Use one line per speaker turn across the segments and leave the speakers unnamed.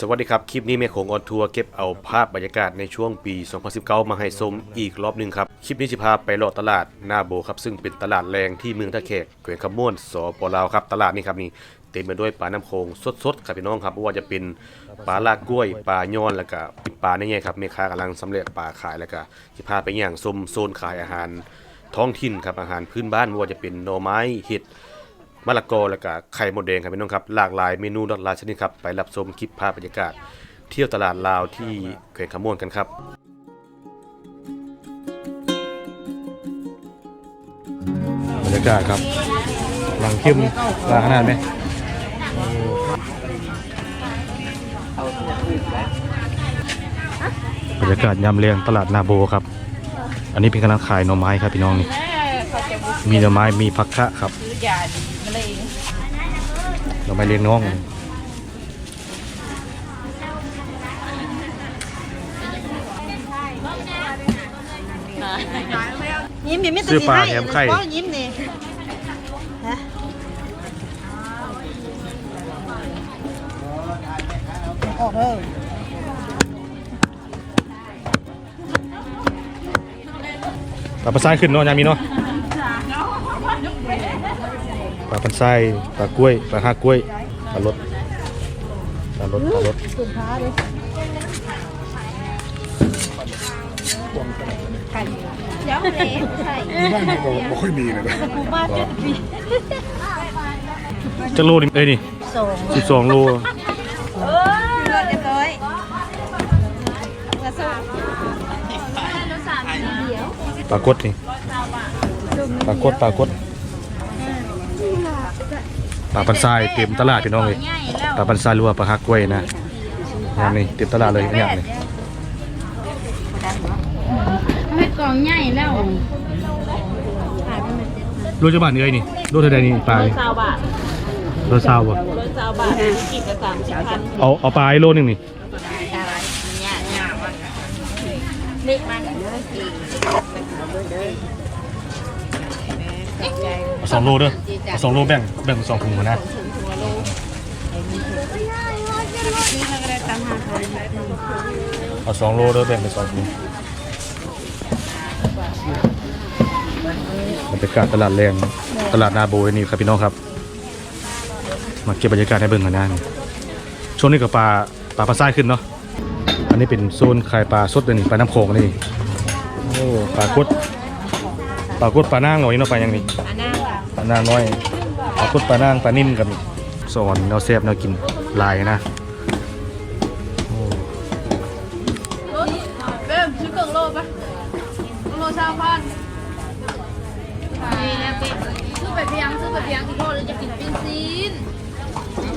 สวัสดีครับ คลิปนี้แม่โขงออนทัวร์เก็บเอาภาพบรรยากาศในช่วงปี 2019 มาให้ชมอีกรอบหนึ่งครับ คลิปนี้จะพาไปลาะตลาดนาโบครับ ซึ่งเป็นตลาดแรงที่เมืองท่าแขกแขวงขมวนสปลาวครับ ตลาดนี้ครับนี่เต็มไปด้วยปลาน้ำโขงสดๆครับพี่น้องครับไม่ว่าจะเป็นปลาลากกล้วยปลาย้อนแล้วก็ปลาในแง่ครับแม่ค้ากำลังสำเร็จปลาขายแล้วก็จะพาไปย่างชมโซนขายอาหารท้องถิ่นครับอาหารพื้นบ้านไม่ว่าจะเป็นหน่อไม้เห็ด มะละกอแล้วก็ไข่มดแดงครับพี่น้องครับหลากหลายเมนูหลากหลายชนิดครับไปรับชมคลิปภาพบรรยากาศ เที่ยวตลาดลาวที่แขวงขมวนกันครับ
บรรยากาศครับหลังเข้มลาขนาดไหมบรรยากาศยามเรียงตลาดนาโบครับ อันนี้เป็นกำลังขายหน่อไม้ครับพี่น้องนี่
เขาจะบุ
มีหน่อไม้มีผักคะครับ
ซื้อยาดีมะเร็ง
หน่อไม้เลี้ยงน้อง
ยิ้มยิ้มไม่
ซื้อปลาแถมไข่
ก็ยิ้มนี่ฮะออกเด้อ
ปลาปันไส้ขึ้นเนาะยามีเนาะ ปลาปันไส้ปลากล้วยปลาห้ากล้วยปลารสปลารสปลารส
สุดท้ายเลยเดี๋ยวเลยใช่
บ้านเราบอกไม่ค่อยมีเลยนะ
กูบ้าจุดปี
จะโลนี่เอ้ยนี่
สอง
สิบสองโล
เออเรียบร้อยกระสุน
ปลากดนี่ปลากดปลากด ปลาปันไส้เต็มตลาดพี่น้องเลยปลาปันไส้หรือว่าปลาฮักกล้วยนะงานนี้เต็มตลาดเลยอย่างนี้
ให้กองใหญ่แล้ว
โลจะบาทเอ้ยนี่โลเท่าใดนี่ปลา
ซาวบาท
โลซาวบ่
รถซาวบาทกินกระสามสิบพัน
เอาเอาปลาให้โลนึงนี่
เนี่ยเนี่ยเล็กมัน เอา
สองโลเด้อเอาสองโลแบ่งแบ่งเป็นสองถุงก่อนนะ
เราก็ได้ตามหาทาง
เอาสองโลเด้อแบ่งเป็นสองถุงบรรยากาศตลาดแรงตลาดนาโบยนี่ครับพี่น้องครับ มาเก็บบรรยากาศให้เบิ่งกันนะนี่ช่วงนี้กับปลาปลาปลาไส้ขึ้นเนาะอันนี้เป็นโซนขายปลาสดเลยนี่ปลาน้ำโขงนี่โอ้ปลากด ปลากดปลานางหน่อยเนาะปลายังนี่
อันนั้น
ปลานางน้อยปลากดปลานางปลานิ่มกับนี่สอนแนวแซ่บแนวกินหลายนะโอ้
เริ่มซื้อเกิงโลปะโลชาวพันนี่นะเป็นซื้อไปเพียงซื้อไปเพียงอีกโลเลยจะกินปิ้งซีน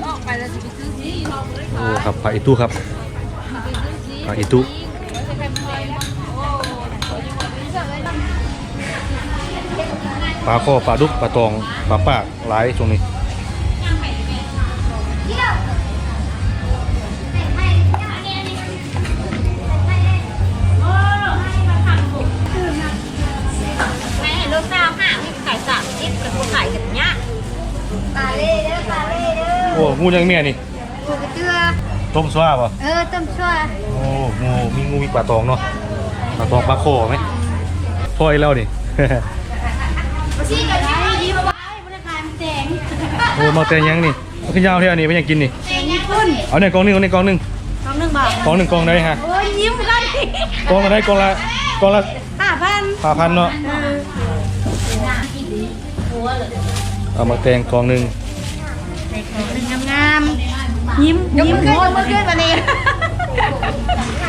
ออกไปแล้วจะไปซื้อซีน
โอ้ครับปลาอีตู้ครับปลาอีตู้ ปลาข้อปลาดุกปลาตองปลาปากหลายช่วงนี้
แม่ลูกสาวห่าขายสามสิบกับขายกันเนี้ย
ปลาเล่เด้อปลาเล่เด้อ
โอ้งูยังเมียนี่
กูกระเจือ
ต้มสว้าป่ะ
เออต้มชั่ว
โอ้งูมีงูมีปลาตองเนาะปลาตองปลาโคไหมพ่อไอ้แล้วนี่
ชี้กันได้ยิ้มไว้บริการแจง
โอ้มาแต่ยังนี่มันขึ้นยาวเท่านี้ไม่ยังกินนี่
แจงญี่ปุ่น
เอาเนี่ยกองหนึงเอาเนี่ยกองหนึง
สองหนึ่งบาท
กองหนึ่งกองได้ฮะ
โอ้ยยิ้มกัน
กองละได้กองละกองละ
ห้าพัน
ผ่าพันเนาะเอามาแตงกองหนึ่ง
งามๆยิ้มยิ้มขึ้นยกมือขึ้นมานี่
ใ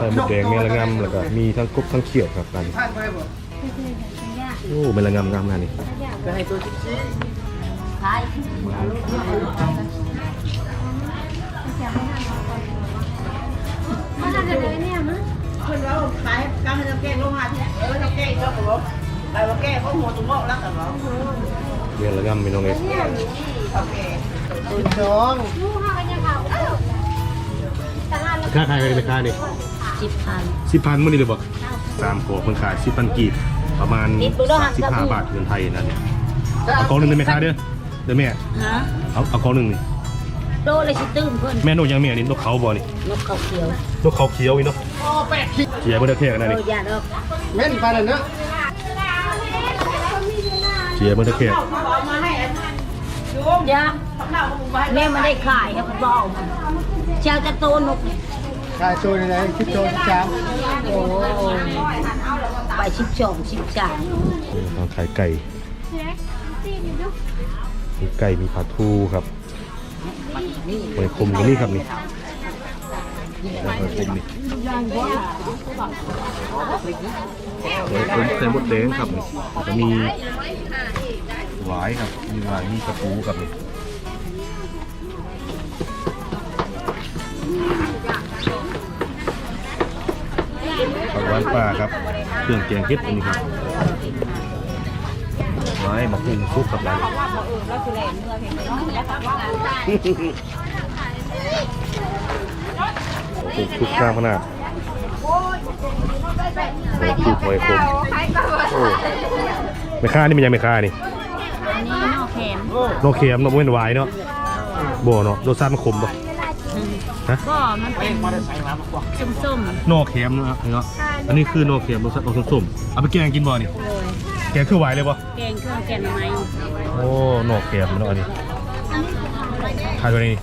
ส่หมูแดงเมละงำแล้วก็มีทั้งกบทั้งเขียดครับกันโอ้เมละงำงามงานนี่
มาทำเลยเนี่ยมั้ง
คนเราขายกำลังจะแก้ลงมาที่เออเราแก้เจ้าของเราเราแก้เขาหัวตุ้มอกแล้วกันเรา
เมละงำมีน้องเอส
โอเคตุ้มน้อง
ลูกห้ากันยังเลา
ค่าขายไปราคานี่
สิบพัน
สิบพันมื่อนี้เลยบอกสามขวดเพิ่งขายสิบพันกีบ ประมาณสิบห้าบาทเงินไทยนะเนี่ยเอากองหนึ่งได้ไหมคะเด้อเด้อแม่
ฮะ
เอาเอากองหนึ่งนี่
โดเลยสิตื่นเพิ่น
แม่นกยังแม่นี่นกเขาบ่นี่
นกเขาเขียวน
กเขาเขียวอีเนาะเจียเบิ่งตะแคกนะ
โด
นี่
ยยาดอก
เม่นไปเลยเนอะ
เจียเบิ่งตะแคก
ยาแม่ไม่ได้ขายครับบ่เอาเจ้าจะโตนก
ชายโซนอะไรคิดโซนช้าง
โอ้ ไปชิบสองชิบสาม
ทางขายไก่มีไก่มีปลาทูครับหอยคมก็นี่ครับนี่หอยคมนี่หอยคมใส่มดแดงครับนี่จะมีหวายครับ มีหวายมีกระปูครับนี่หวานปลาครับ เครื่องแกงเห็ดอันนี้ครับไม้มาคุงซุปกับร้านคุงซุปข้าวขนาดโอ้ซุปหอยคมโอ้ไม่ค่านี่มันยังไม่ค่านี่
อันนี้นอกแขน
โนเค็มเนาะบ่เป็นหวายเนาะบ่เนาะรสชาติมันขม บ่
ก็มันเป็นส้ม
โนเค็มเนาะเนาะอันนี้คือโนเค็มรสชาติออกส้มๆเอาไปแกงกินบ่นี่
ๆเลย
แกงคือหวายเลยบ่
แกงเครื่องแกงไม้
โอ้โนเค็มเนาะอันนี้ขายตัวนี้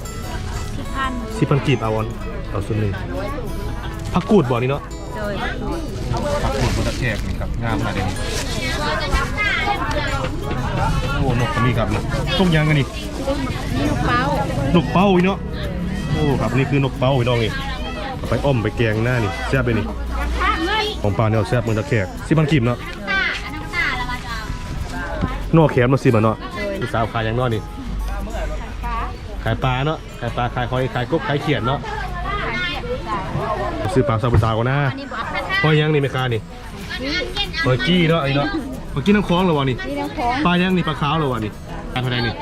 ที่พัน
สิพันกีบเอาอันเอาส่วนหนึ่งผักกูดบ่นี่เนาะ
โดย
ผักกูดบนตะแกรงนี่ครับงามมากเลยนี่โอ้นกก็มีครับนี่ต้มยำกันนี่
นี่ลูกเป้า น
กเป้าอีเนาะโอ้ครับนี่คือนกเป้าอีน้องนี่เอาไปอ้อมไปแกงหน้านี่แซ่บเลยนี่ของปลาเนี่ยแซ่บบนตะแกรงสิพันกีบเนาะนอกแขมมาสิมาเนาะพี่สาวขายอย่างเนอนี่ขายปลาเนาะขายปลาขายหอยขายกบขายเขียดเนาะซื้อปลาซาบูซาก่อนนะหอยยังนี่ไม่ค้านี่เปิดกี้เนาะไอ้เนาะเปิดกี้น้ำคล้องเหรอวะนี่ปลายังนี่ปลาขาวเหรอวะนี่ปลาเท่าไหรนี่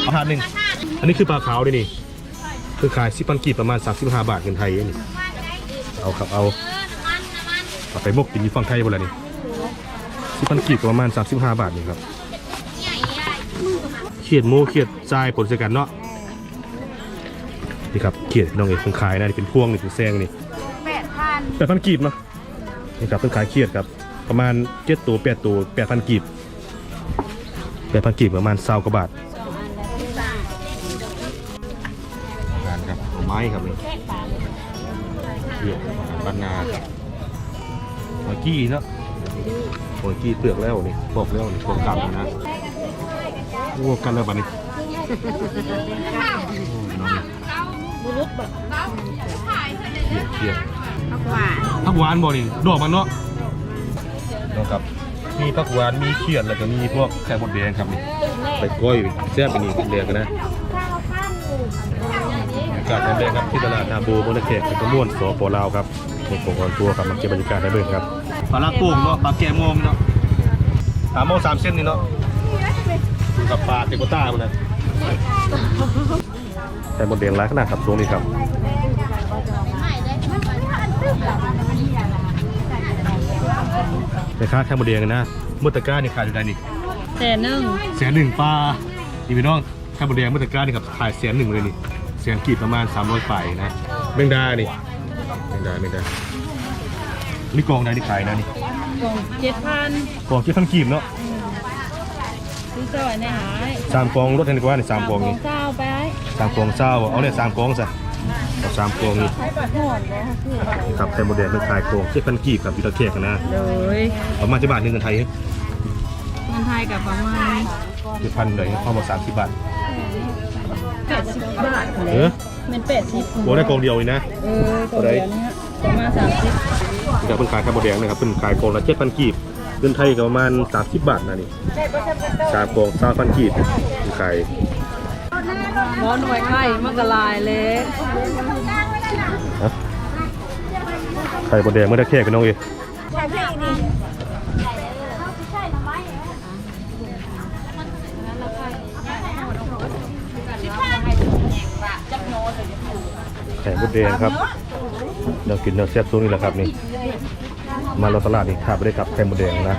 เอาถาดหนึ่งอันนี้คือปลาขาวด้วยนี่ คือขายสิบปันกีบประมาณ35บาทเงินไทยเงนี่เอาครับเอาเอาไปมกกินยู่ฝั่งไทยบ่ละนี่สิบปันกีบประมาณ35บาทนี่ครับเขียดหมูเขียดทรายผลเสกัดเนาะนี่ครับเขียดน้องเอกคนขายนะนี่เป็นพวงนี่เป็นแซงนี่
แปดพัน
แปดพันกีบเนาะนี่ครับเพิ่งขายเครียดครับประมาณเจ็ดตัวแปดตัวแปดพันกีบแปดพันกีบประมาณเศร้ากว่าบาทานครับเอาไม้ครับนี่เปลือกบานนาครับหอยกี้เนาะหอยกี้เปลือกแล้วนี่ปอกแล้วนี่ปอกกลับแล้วนะโอ้กันแล้วบัดนี้โอ้น้องนี่
บุรุษแบบ
เครียด
ผักหวาน
ผักหวานบ่นี่ดอกมันเนาะเนาะครับมีผักหวานมีเขียดแล้วก็มีพวกแครบดแดงครับนี่ไปก้อยแซ่บไปนี่แดงกันนะอากาศแดงครับที่ตลาดนาโบมนเขตกระม่วนสปลาวครับผมผมออนทัวร์ครับมาเก็บบรรยากาศได้เบิ่งครับปลาลาโป่งเนาะปลาแกมอมเนาะสามโมงสามเส้นนี่เนาะดูกับปลาเตโกต้ามันนะแต่บดแดงร้ายขนาดครับตรงนี้ครับไปค้าแค่โมเดลกันนะมุตะกร้านี่ขายอยู่ได้นี่
แต่หนึ่ง
แสนหนึ่งปลานี่พี่น้องแค่โมเดลมุตะกร้านี่ครับขายแสนหนึ่งเลยนี่ แสนกีบประมาณ300ฝ่ายนะเมงดานี่เมงดาเมงดานี่กองไหนนี่ขายนะนี่
กล่องเจ็ดพัน
กองเจ็ดพันกีบเนาะ
ซื้อจอยในหาย
สามกองรถเทนกว่านี่สามกองนี่
เจ้าไป
สามกองเศร้าเอาเนี่ยสามกองซะเอาสามกองนี่
ใช้ปลาทอดเลยค่ะคือ
นี่ครับแค่โมเดลมันขายกองเจ็ดพันกีบครับอยู่ตะเคียกันนะ
เลย
ประมาณจะบาทหนึ่งเงินไทย
เงินไทยกับประมาณ
คือพันเลยเข้ามาสามสิบบาท
แปดสิบบาทเล
เอยอ
เป็นแปดสิบ
โอ้ได้กองเดียวเลยนะ
เออตัวเดียวเนี้ยประมาณสามสิบ
นี่ครับเป็นขายข้าวหมูแดงนะครับเป็นขายกองละเจ็ดพันกีบเงินไทยก็ประมาณสามสิบบาทนะนี่สามกองสามพันกีบเป็นขาย
หมอหน่วยไข่มันกระลายเลย
นะไข่หมูแดงไม่ได้แค่กันน้องเอง ข่หมูแดงครับเรากินเราแซ่บซุปนี่แหละครับนี่ มาเราตลาดนี่ขาดไม่ได้กับไข่หมูแดงนะ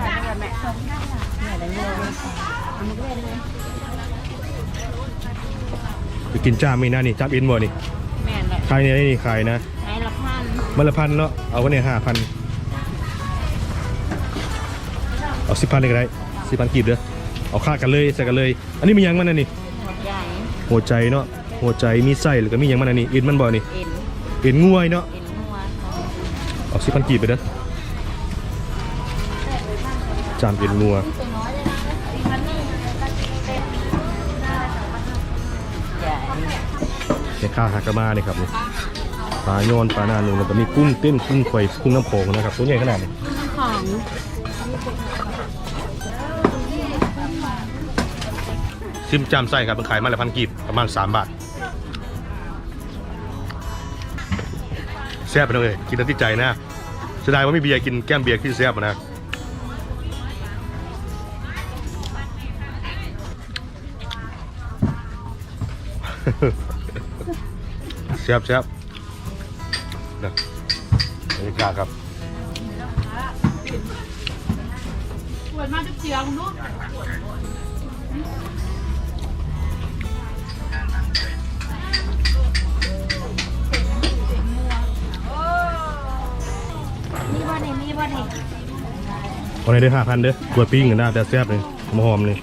ไปแกกินจ้าไม่น่านี่จ้าอินบ่นี่
แม่นเลย
ขายเนี่ยนี่ขายนะ
ไม้ละพัน
มันละพันเนาะเอาไว้เนี่ยห้าพันเอาสิบพันเลยก็ได้สิบพันกีบเด้อเอาค่ากันเลยใส่กันเลย อันนี้มีหยังมันอันนี่
หัวใหญ่
หัวใจเนาะ หัวใจมีไส้หรือก็มีหยังมันอันนี้อินมันบ่นี่
เอ็น
อินงวยเนาะ
เอ็นหัว
เอาสิบพันกีบไปเด้อจามอินงัว
ใหญ่
ในข้าวหากระมาเนี่ยครับนี่ปลาโยนปลาหน้าหนึ่งแล้วก็มีกุ้งเต้นกุ้งไข่กุ้งน้ำโขงนะครับตัวใหญ่ขนาดนี้
ของ
ซิมจามไส้ครับมันขายมาละพันกีบประมาณ 3 บาท แซ่บไปเลยกินแล้วติดใจนะเสียดายว่าไม่เบียร์กินแก้มเบียร์ที่แซ่บนะแซ่บแซ่บนะบรรยากาศครับ
ปวดมากจุกเสียงลูก
นี่ ว่านี่นี่ว่านี่
วันนี้ได้ห้าพันเด้อกล้วยปิ้งกันนะแต่แซ่บเลยหอมๆเลย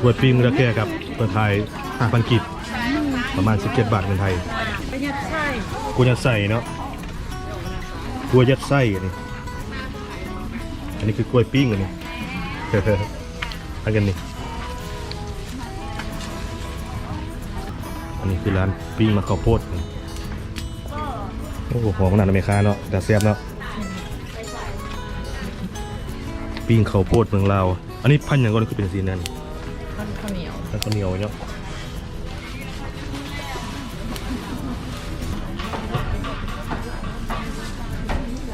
กล้วยปิ้งราคาครับเปิดไทยห้าพันกีบประมาณ 17 บาทเงินไทย
ไปยัดไส้
กูยัดไส้เนาะกล้วยยัดไส้อันนี้อันนี้คือกล้วยปิ้งอันนี้อันกันนี่อันนี้คือร้านปิ้งมะข้าวโพดนี่โอ้โหหอมขนาดอเมริกาเนาะแต่แซ่บเนาะ ปิ้งข้าวโพดเมืองลาว อันนี้พันอย่างก็คือเป็นสีนั่น
ข้าวเหนียว
แล้วเหนียวเนาะ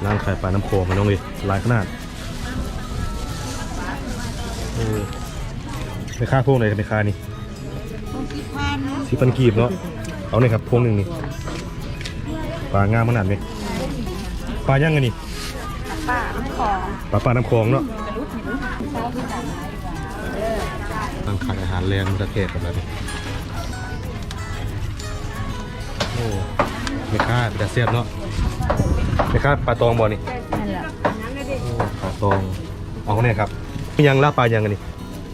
ร้านขายปลาน้ำโขมันน้องเลยหลายขนาดเออไม่ค่าพวกไหนไม่ค่านี่
สิบพัน
กีบเนาะเอาเนี่ยครับพวงหนึ่งนี่ปลางามขนาดนี้ปลาย่างไงนี่
ป้าน้ำของ
ปลาปลาน้ำคลองเนาะตั้งขายอาหารแรงตะเกียบกันแล้วนี่โอ้ไม่ค่าเป็นตาเสียบเนาะไม่ค่าปลาตองบ่นี่
นั่นแหละ
โอ้ปลาตองเอาเนี่ยครับมียังลาบปลายังกันนี่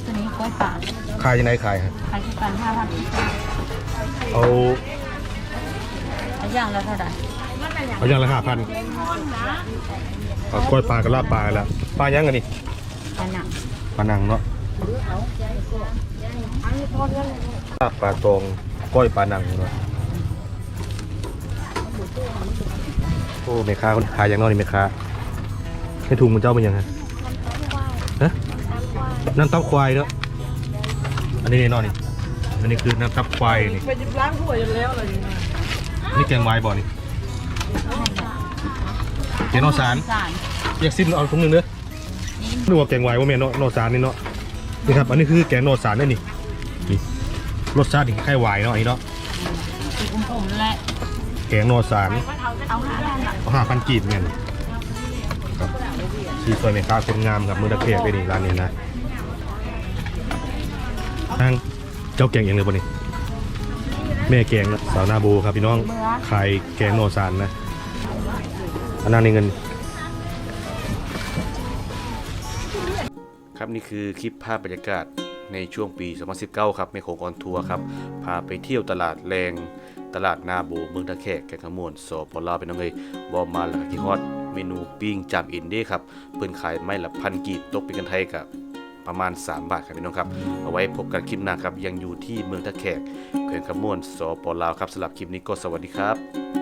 ตัวนี้กล้วยป่า
ขายยังไงขายฮะ
ขายที่ปันห้าพัน
เอา
อย่างละเท่าไหร่
เอาอย่างละห้าพันเอากล้วยปลากับลาบปลาแล้วปลายังกันนี่
อันหนัง
ปลานังเนาะลาบปลาตองก้อยปลานังเนาะโอ้เมค้าคนขายอย่างนอกนี่เมค้าให้ถุงมันเจ้าเป็นยังไงฮะน้ำตับควายเนาะอันนี้แน่นอนนี่อันนี้คือน้ำตับควายนี่
ไปจิบล้างถ้วยจนแล้วอะไรอย่างเงี้ย
นี่แกงไวายบ่อนี่ แกงนอสาร
สาร
อยากซิมเอาถุงหนึงเด้อนึกว่าแกงไวายว่าแม่นเนาะนอสารนี่เนาะนี่ครับอันนี้คือแกงนอสารนี่นี่นี่รสชาตินี่คล้ายๆหวายเนาะอันนี้เนาะ
สีกุ้มผมและ
แกงนอสาร
เอาห้าพันละ
เอาห้าพันกีบเนี่ยครับชีสวยแม่ค้าคนงามครับมือตะเกียบไปนี่ร้านนี้นะทางเจ้าแกงเองเลยบ่นี่แม่แกงนะสาวนาโบครับพี่น้องขายแกงนอสารนะ อันนั้นนี่เงิน
ครับนี่คือคลิปภาพบรรยากาศในช่วงปี 2019 ครับแม่โขงออนทัวร์ครับ พาไปเที่ยวตลาดแรงตลาดนาโบเมืองตะแขกแกงขมวนสปลาเป็นยังไงบอมาแล้วก็ที่ฮอตเมนูปิ้งจามอินเด้ครับเปิ้นขายไม่ละพันกีบตกเป็นกันไทยกับประมาณ 3 บาทครับพี่น้องครับ เอาไว้พบกันคลิปหน้าครับ ยังอยู่ที่เมืองตะแขกแขวงขมวนสปลาวครับสำหรับคลิปนี้ก็สวัสดีครับ